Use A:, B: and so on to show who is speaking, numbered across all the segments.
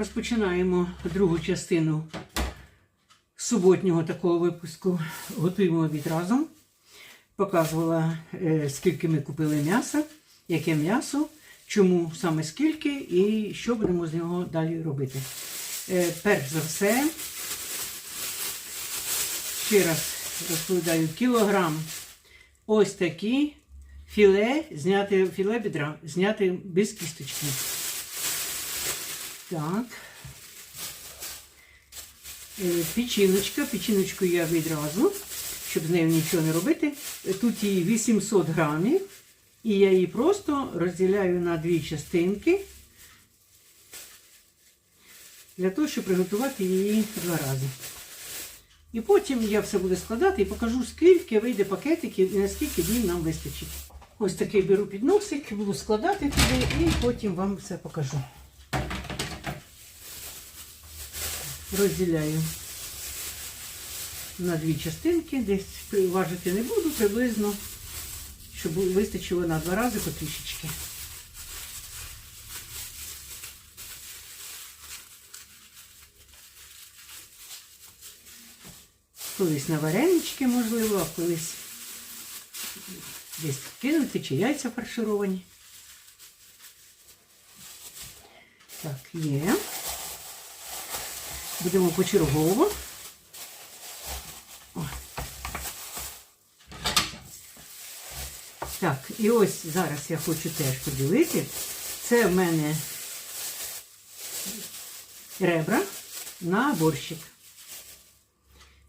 A: Розпочинаємо другу частину суботнього такого випуску. Готуємо обід разом. Показувала, е, скільки ми купили м'яса, яке м'ясо, чому саме скільки і що будемо з нього далі робити. Е, Перш за все, ще раз розповідаю, кілограм ось такі філе, зняти філе бідра, зняти без кісточки. Так. Е, Печіночка. Печіночку я відразу, щоб з нею нічого не робити. Тут її 800 грамів. І я її просто розділяю на дві частинки. Для того, щоб приготувати її два рази. І потім я все буду складати і покажу, скільки вийде пакетиків і наскільки днів нам вистачить. Ось такий беру підносик, буду складати туди і потім вам все покажу. Розділяю на дві частинки, десь важити не буду приблизно, щоб вистачило на два рази по трішечки. Колись на варенички, можливо, а колись десь кинути чи яйця фаршировані. Так, є. Будемо почергово. Так, і ось зараз я хочу теж поділити. Це в мене ребра на борщик.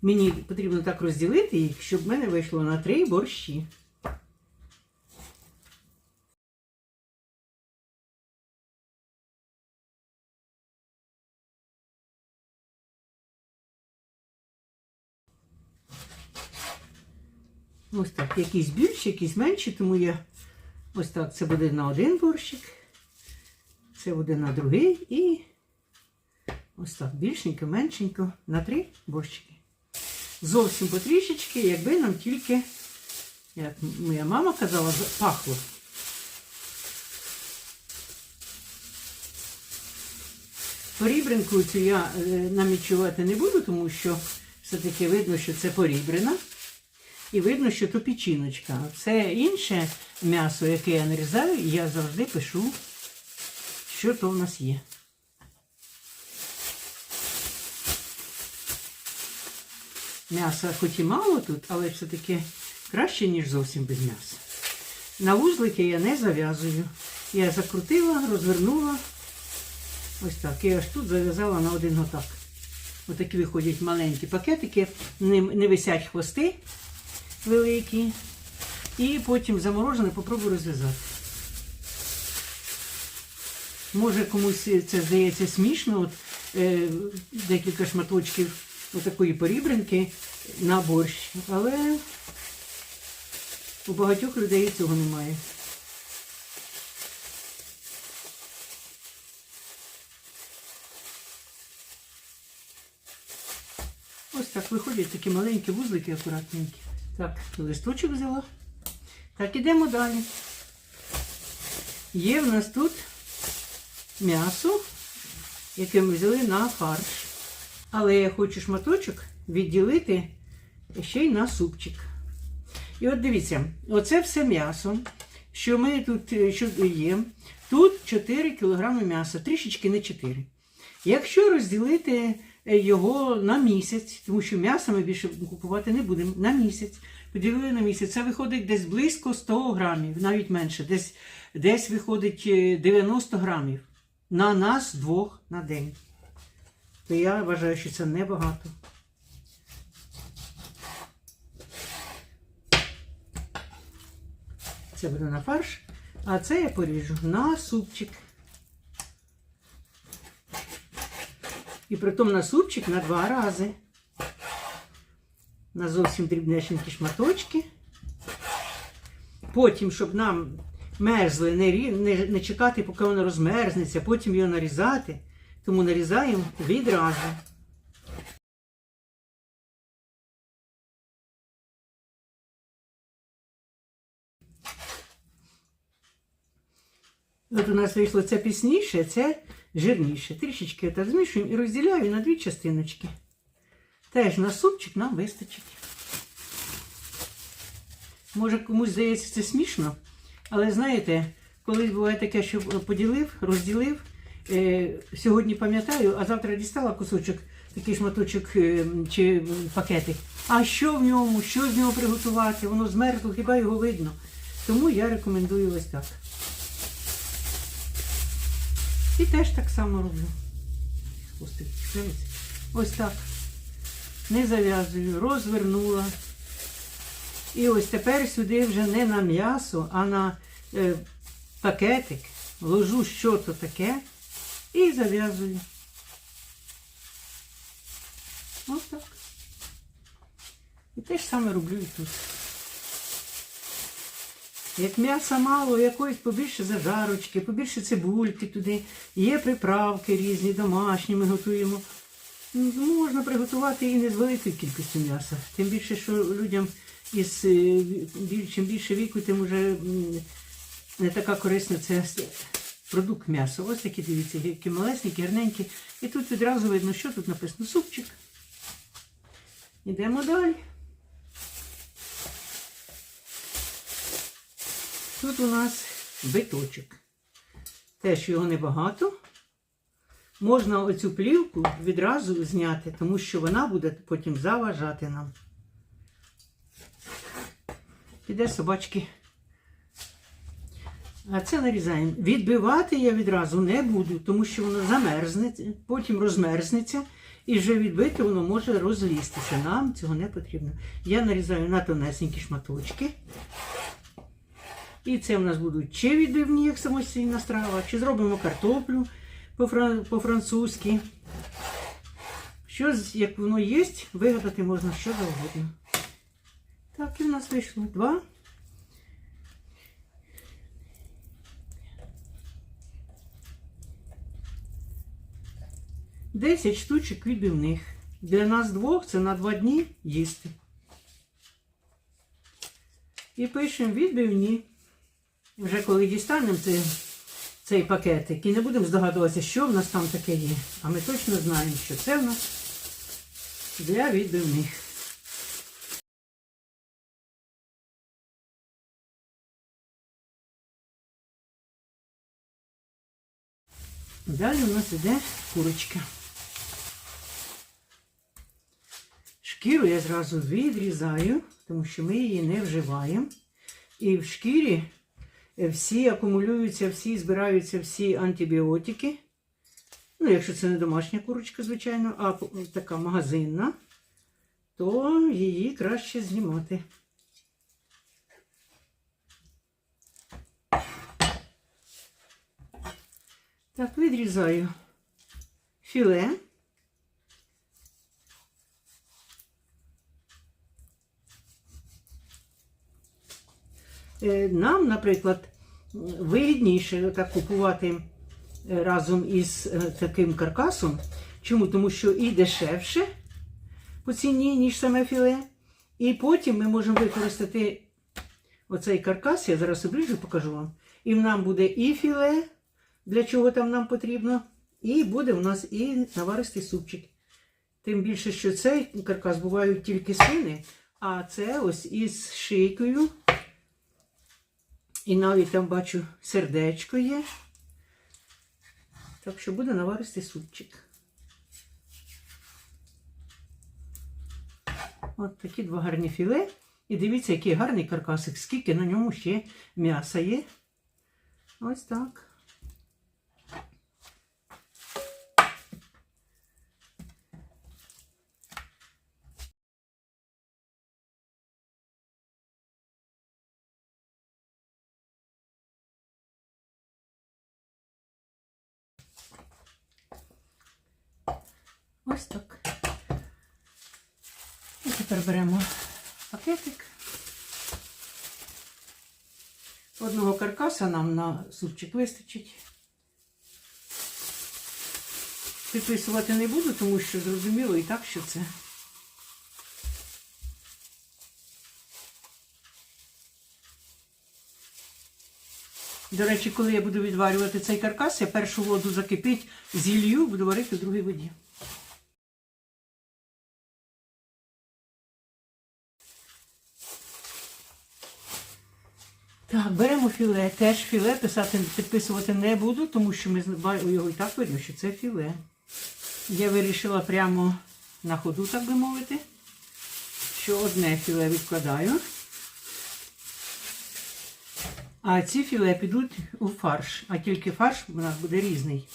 A: Мені потрібно так розділити їх, щоб в мене вийшло на три борщі. Ось так, якісь більші, якісь менші, тому я ось так це буде на один борщик, це буде на другий і ось так більшенько, меншенько на три борщики. Зовсім потрішечки, якби нам тільки, як моя мама казала, пахло. Порібринку цю я е, намічувати не буду, тому що все-таки видно, що це порібрина. І видно, що то печіночка. Це інше м'ясо, яке я нарізаю, я завжди пишу, що то в нас є. М'яса хоч і мало тут, але все-таки краще, ніж зовсім без м'яса. На вузлики я не зав'язую. Я закрутила, розвернула. Ось так. І аж тут зав'язала на один готак. Отакі виходять маленькі пакетики, не висять хвости великі. І потім заморожене попробую розв'язати. Може комусь це здається смішно, от, е, декілька шматочків отакої порібринки на борщ. Але у багатьох людей цього немає. Ось так виходять такі маленькі вузлики акуратненькі. Так, листочок взяла. Так, ідемо далі. Є в нас тут м'ясо, яке ми взяли на фарш. Але я хочу шматочок відділити ще й на супчик. І от дивіться, оце все м'ясо, що ми тут е, що є. Тут 4 кг м'яса, трішечки не 4. Якщо розділити його на місяць, тому що м'ясо ми більше купувати не будемо на місяць. Поділили на місяць, це виходить десь близько 100 грамів, навіть менше, десь, десь виходить е, 90 грамів на нас двох на день. То я вважаю, що це небагато. Це буде на фарш, а це я поріжу на супчик. І притом на супчик на два рази. На зовсім дрібнешенькі шматочки. Потім, щоб нам мерзли, не, не, не чекати, поки воно розмерзнеться, потім його нарізати. Тому нарізаємо відразу. От у нас вийшло це пісніше, це жирніше. Трішечки так змішуємо і розділяю на дві частиночки. Теж на супчик нам вистачить. Може комусь здається це смішно, але знаєте, колись буває таке, що поділив, розділив. Е, сьогодні пам'ятаю, а завтра дістала кусочок, такий шматочок е, чи пакетик. А що в ньому, що з нього приготувати? Воно змерзло, хіба його видно. Тому я рекомендую ось так. І теж так само роблю. Ось так. Не зав'язую, розвернула. І ось тепер сюди вже не на м'ясо, а на е, пакетик. Ложу що то таке і зав'язую. Ось так. І те ж саме роблю і тут. Як м'яса мало, якоїсь побільше зажарочки, побільше цибульки туди, є приправки різні, домашні ми готуємо. Можна приготувати і не з великою кількістю м'яса. Тим більше, що людям із е, чим більше віку, тим вже не така корисна це продукт м'яса. Ось такі дивіться, які малесенькі, гарненькі. І тут відразу видно, що тут написано супчик. Йдемо далі. Тут у нас биточок. Теж його небагато. Можна оцю плівку відразу зняти, тому що вона буде потім заважати нам. Піде собачки. А це нарізаємо. Відбивати я відразу не буду, тому що воно замерзне, потім розмерзнеться, і вже відбити воно може розлізтися. Нам цього не потрібно. Я нарізаю на тонесенькі шматочки. І це в нас будуть чи відбивні, як самостійна страва, чи зробимо картоплю по-фран- по-французьки. Що, як воно є, вигадати можна що завгодно. Так, і в нас вийшло два. Десять штучок відбивних. Для нас двох це на два дні їсти. І пишемо відбивні. Вже коли дістанемо цей, пакетик і не будемо здогадуватися, що в нас там таке є. А ми точно знаємо, що це в нас для відбивних. Далі у нас іде курочка. Шкіру я зразу відрізаю, тому що ми її не вживаємо. І в шкірі всі акумулюються, всі збираються всі антибіотики. Ну, якщо це не домашня курочка, звичайно, а така магазинна, то її краще знімати. Так, відрізаю філе. Е, Нам, наприклад, вигідніше так купувати е, разом із е, таким каркасом. Чому? Тому що і дешевше по ціні, ніж саме філе. І потім ми можемо використати оцей каркас, я зараз обріжу, покажу вам. І нам буде і філе, для чого там нам потрібно, і буде у нас і наваристий супчик. Тим більше, що цей каркас бувають тільки свини, а це ось із шийкою. І навіть там бачу сердечко є. Так що буде наваристий супчик. От такі два гарні філе. І дивіться, який гарний каркасик, скільки на ньому ще м'яса є. Ось так. Ось так. І тепер беремо пакетик. Одного каркаса нам на супчик вистачить. Підписувати не буду, тому що зрозуміло і так, що це. До речі, коли я буду відварювати цей каркас, я першу воду закипить, зілью, буду варити в другій воді. Так, беремо філе. Теж філе писати, підписувати не буду, тому що ми його і так видно, що це філе. Я вирішила прямо на ходу, так би мовити, що одне філе відкладаю. А ці філе підуть у фарш, а тільки фарш у нас буде різний.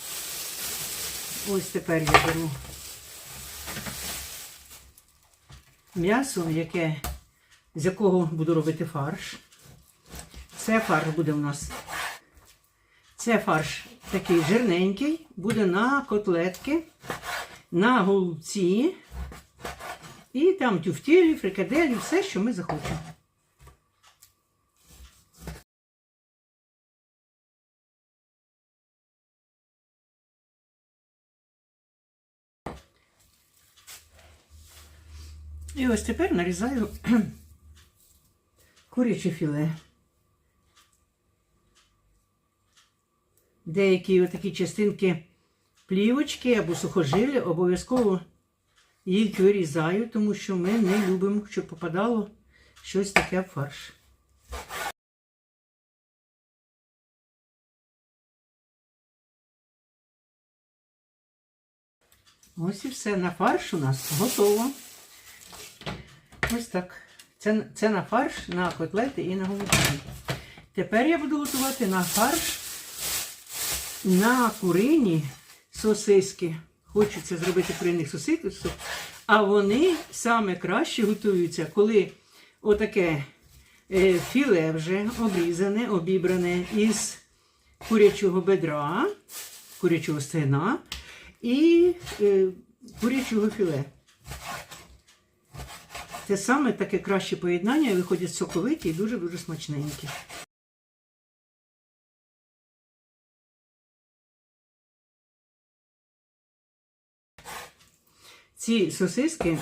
A: Ось тепер я беру м'ясо, яке, з якого буду робити фарш. Це фарш буде у нас. Це фарш такий жирненький, буде на котлетки, на голубці. І там тюфтілі, фрикаделі, все, що ми захочемо. І ось тепер нарізаю куряче філе. Деякі отакі частинки плівочки або сухожилля обов'язково їх вирізаю, тому що ми не любимо, щоб попадало щось таке в фарш. Ось і все. На фарш у нас готово. Ось так. Це, це на фарш, на котлети і на голубці. Тепер я буду готувати на фарш на курині сосиски. Хочеться зробити куриних сосисок, а вони саме краще готуються, коли отаке е, філе вже обрізане, обібране із курячого бедра, курячого стегна і е, курячого філе. Це саме таке краще поєднання виходять соковиті і дуже-дуже смачненькі. Ці сосиски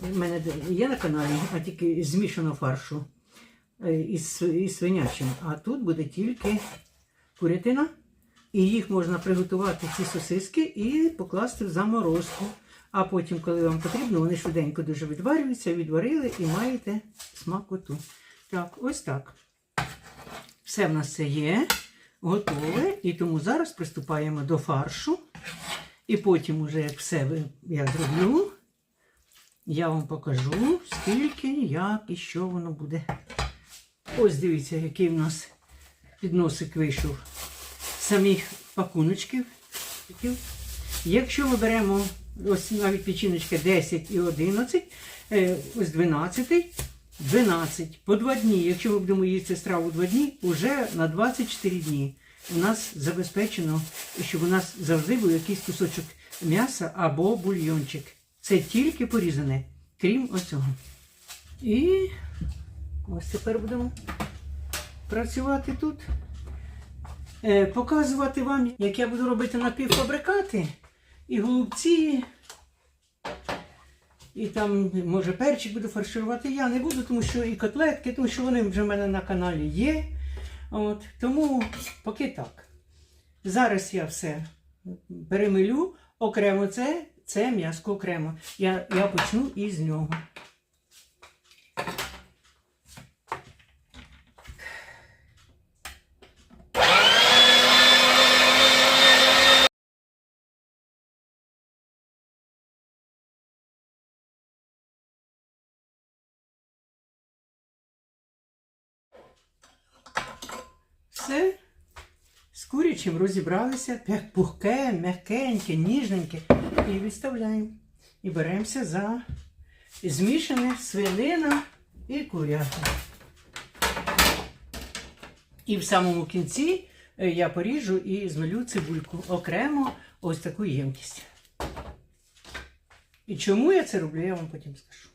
A: в мене є на каналі, а тільки змішано фаршу е, із, із свинячим. А тут буде тільки курятина. І їх можна приготувати, ці сосиски, і покласти в заморозку. А потім, коли вам потрібно, вони швиденько дуже відварюються, відварили і маєте смакоту. Так, ось так. Все в нас це є, готове. І тому зараз приступаємо до фаршу. І потім, уже як все я зроблю, я вам покажу, скільки, як і що воно буде. Ось дивіться, який в нас підносик вийшов самих пакуночків. Якщо ми беремо ось навіть печіночка 10 і 11, е, ось 12, 12 по 2 дні. Якщо ми будемо їсти страву 2 дні, вже на 24 дні у нас забезпечено, щоб у нас завжди був якийсь кусочок м'яса або бульйончик. Це тільки порізане, крім оцього. І ось тепер будемо працювати тут. Е, показувати вам, як я буду робити напівфабрикати і голубці. І там, може, перчик буду фарширувати. Я не буду, тому що і котлетки, тому що вони вже в мене на каналі є. От, тому поки так. Зараз я все перемилю окремо це, це м'яско окремо. Я, я почну із нього. Все. З курячим розібралися, пухке, м'якеньке, ніжненьке. І відставляємо. І беремося за змішане свинина і курятина. І в самому кінці е, я поріжу і змелю цибульку окремо ось таку ємкість. І чому я це роблю, я вам потім скажу.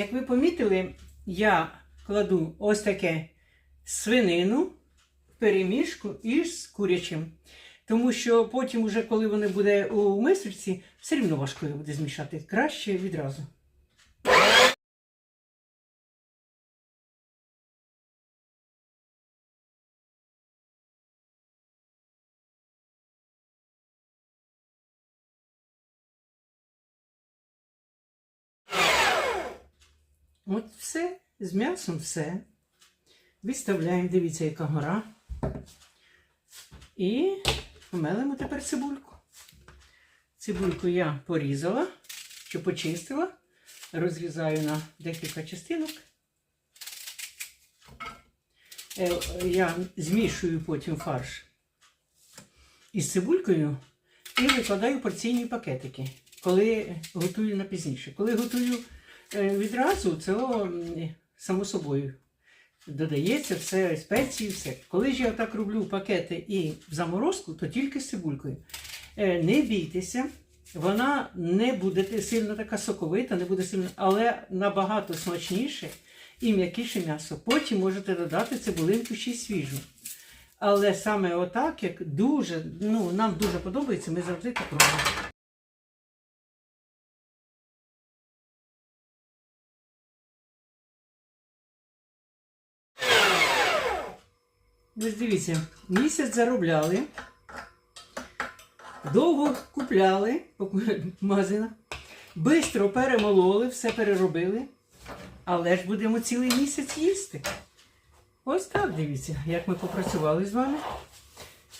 A: Як ви помітили, я кладу ось таке свинину перемішку із курячим. Тому що потім, уже, коли вони буде у мисочці, все рівно важко буде змішати. Краще відразу. От все, з м'ясом все. Відставляємо, дивіться, яка гора. І мелимо тепер цибульку. Цибульку я порізала, чи почистила, розрізаю на декілька частинок. Е, Я змішую потім фарш із цибулькою і викладаю порційні пакетики, коли готую на пізніше. Коли готую відразу, це само собою додається все, спеції, все. Коли ж я так роблю пакети і в заморозку, то тільки з цибулькою. Е, Не бійтеся, вона не буде сильно така соковита, не буде сильно, але набагато смачніше і м'якіше м'ясо. Потім можете додати цибулинку ще й свіжу. Але саме отак, як дуже, ну, нам дуже подобається, ми завжди так робимо. Ось дивіться, місяць заробляли, довго купляли магазинах, швидко перемололи, все переробили, але ж будемо цілий місяць їсти. Ось так дивіться, як ми попрацювали з вами.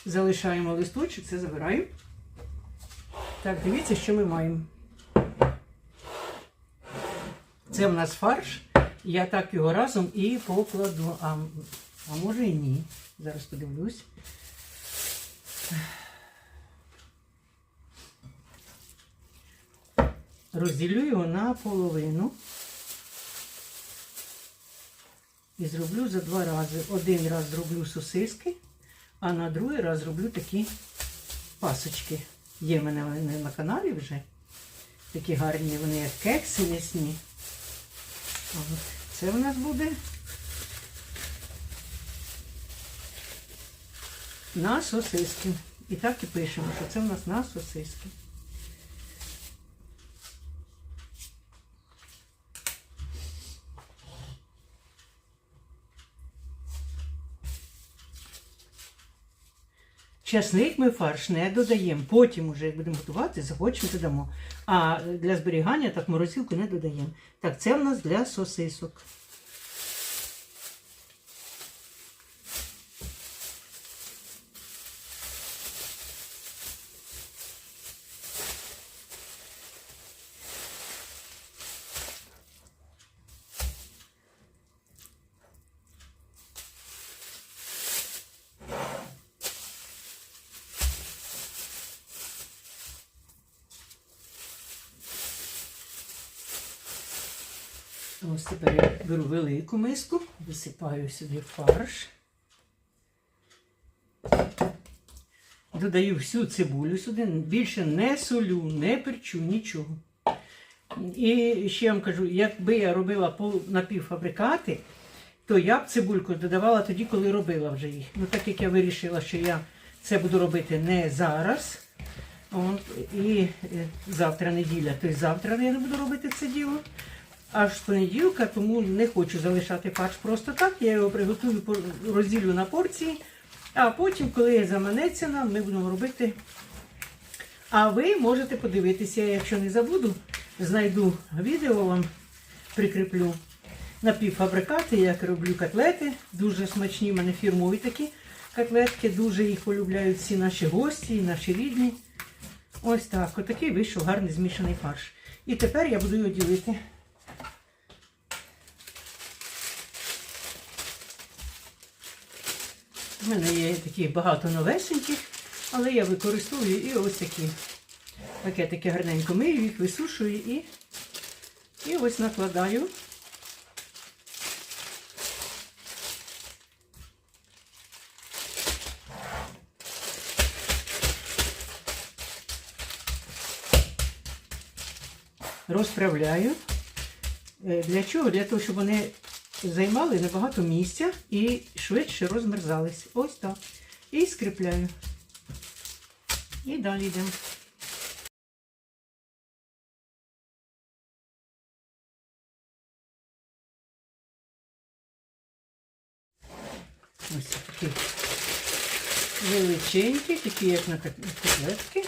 A: Залишаємо листочок, це забираємо. Так, дивіться, що ми маємо. Це в нас фарш. Я так його разом і покладу. А, а може і ні. Зараз подивлюсь. Розділю його на половину. І зроблю за два рази. Один раз зроблю сосиски, а на другий раз зроблю такі пасочки. Є в мене вони на каналі вже. Такі гарні, вони як кекси м'ясні. Це в нас буде на сосиски. І так і пишемо, що це в нас на сосиски. Часник ми фарш не додаємо. Потім, уже, як будемо готувати, захочемо додамо. А для зберігання так морозилку не додаємо. Так, це в нас для сосисок. Ось тепер я беру велику миску, висипаю сюди фарш. Додаю всю цибулю сюди, більше не солю, не перчу, нічого. І ще вам кажу, якби я робила напівфабрикати, то я б цибульку додавала тоді, коли робила вже їх. Ну так як я вирішила, що я це буду робити не зараз. От, і е, завтра неділя, то й завтра я не буду робити це діло. Аж з понеділка, тому не хочу залишати фарш просто так. Я його приготую, розділю на порції. А потім, коли заманеться нам, ми будемо робити. А ви можете подивитися, якщо не забуду, знайду відео вам прикріплю напівфабрикати, як роблю котлети. Дуже смачні, в мене фірмові такі котлетки, дуже їх полюбляють всі наші гості і наші рідні. Ось так. Отакий вийшов гарний змішаний фарш. І тепер я буду його ділити. У мене є такі багато новесеньких, але я використовую і ось такі пакетики гарненько мию, їх висушую і, і ось накладаю. Розправляю. Е, Для чого? Для того, щоб вони займали небагато місця і швидше розмерзались. Ось так. І скріпляю. І далі йдемо. Ось такі величенькі, такі як на кот- котлетки.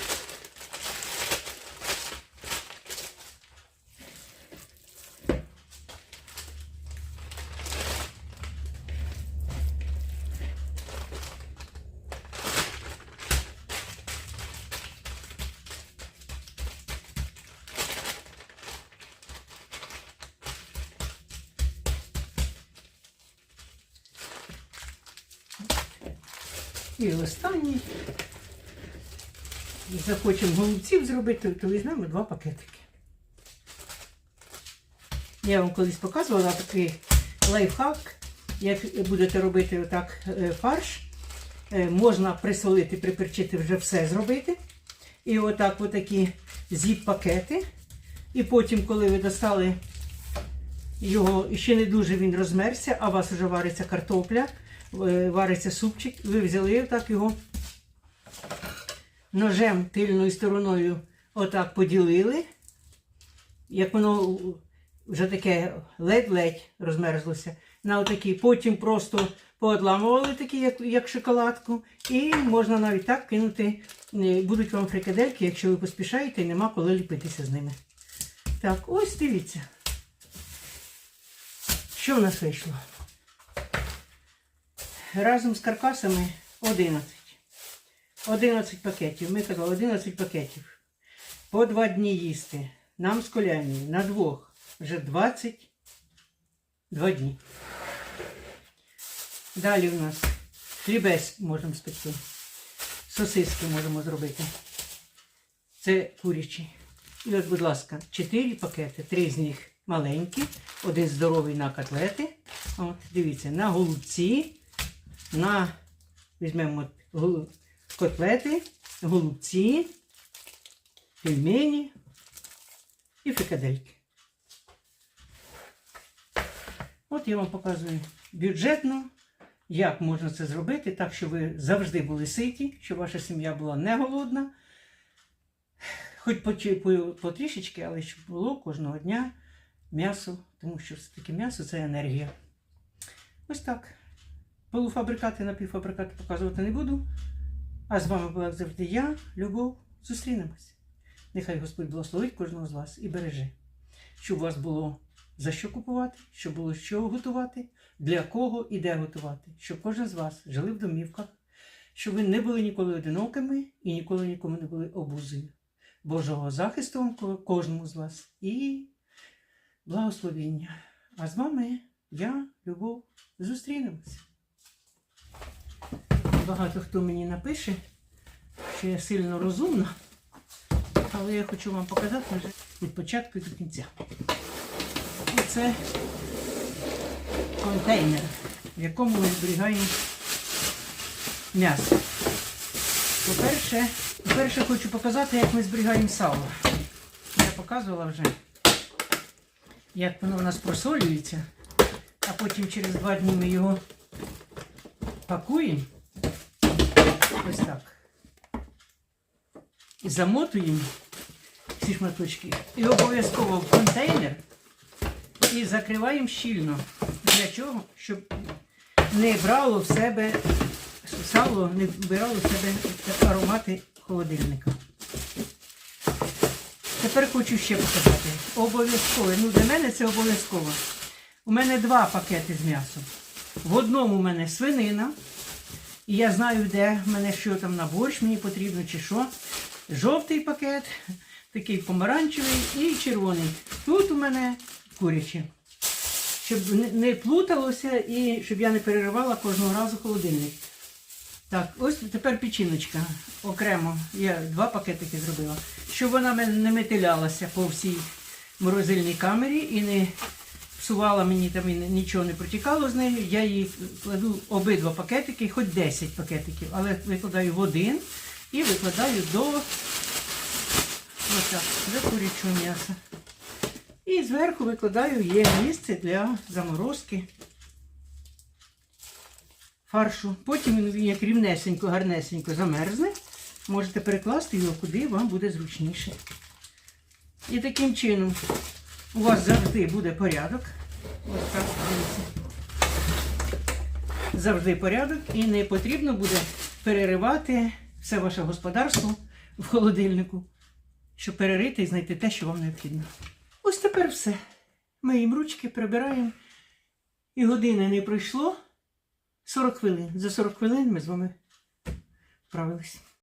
A: І останній. Захочемо голубців зробити, то візьмемо два пакетики. Я вам колись показувала такий лайфхак, як будете робити отак е, фарш. Е, Можна присолити, приперчити, вже все зробити. І отак отакі зіп-пакети. І потім, коли ви достали його, ще не дуже він розмерся, а у вас вже вариться картопля, вариться супчик, ви взяли отак його ножем тильною стороною отак поділили. Як воно вже таке ледь-ледь розмерзлося. На отакі. Потім просто поодламували такі, як, як шоколадку. І можна навіть так кинути. е, Будуть вам фрикадельки, якщо ви поспішаєте і нема коли ліпитися з ними. Так, ось дивіться. Що в нас вийшло? Разом з каркасами 11. 11 пакетів. Ми казали 11 пакетів. По два дні їсти. Нам з коляною на двох. Вже 22 дні. Далі у нас хлібець можемо спекти. Сосиски можемо зробити. Це курячі. І от, будь ласка, 4 пакети. Три з них маленькі, один здоровий на котлети. От, дивіться, на голубці, на візьмемо котлети, голубці, пельмені і фрикадельки. От я вам показую бюджетно, як можна це зробити, так, щоб ви завжди були ситі, щоб ваша сім'я була не голодна. Хоч по, чи- по, по трішечки, але щоб було кожного дня м'ясо, тому що все-таки м'ясо це енергія. Ось так. Полуфабрикати, напівфабрикати показувати не буду. А з вами була завжди я, Любов. Зустрінемось. Нехай Господь благословить кожного з вас і береже, щоб у вас було за що купувати, щоб було що готувати, для кого і де готувати, щоб кожен з вас жили в домівках, щоб ви не були ніколи одинокими і ніколи нікому не були обузою. Божого захисту вам кожному з вас і благословіння. А з вами я, Любов, зустрінемося. Багато хто мені напише, що я сильно розумна, але я хочу вам показати вже від початку до кінця. І це контейнер, в якому ми зберігаємо м'ясо. По-перше, по-перше, хочу показати, як ми зберігаємо сало. Я показувала вже, як воно у нас просолюється, а потім через два дні ми його пакуємо. Ось так. І замотуємо ці шматочки. І обов'язково в контейнер і закриваємо щільно. Для чого? Щоб не брало в себе сало, не вбирало в себе аромати холодильника. Тепер хочу ще показати. Обов'язково. Ну, для мене це обов'язково. У мене два пакети з м'ясом. В одному у мене свинина. І я знаю, де мене що там на борщ мені потрібно чи що. Жовтий пакет, такий помаранчевий і червоний. Тут у мене курячі. Щоб не- плуталося і щоб я не переривала кожного разу холодильник. Так, ось тепер печіночка окремо. Я два пакетики зробила. Щоб вона не метилялася по всій морозильній камері і не псувала мені там і нічого не протікало з нею. Я її кладу обидва пакетики, хоч 10 пакетиків, але викладаю в один і викладаю до отак, до курячого м'яса. І зверху викладаю є місце для заморозки фаршу. Потім він як рівнесенько, гарнесенько замерзне. можете перекласти його куди вам буде зручніше. І таким чином у вас завжди буде порядок. Ось так, дивіться. Завжди порядок і не потрібно буде переривати все ваше господарство в холодильнику, щоб перерити і знайти те, що вам необхідно. Ось тепер все. Ми їм ручки прибираємо. І години не пройшло. 40 хвилин. За 40 хвилин ми з вами вправились.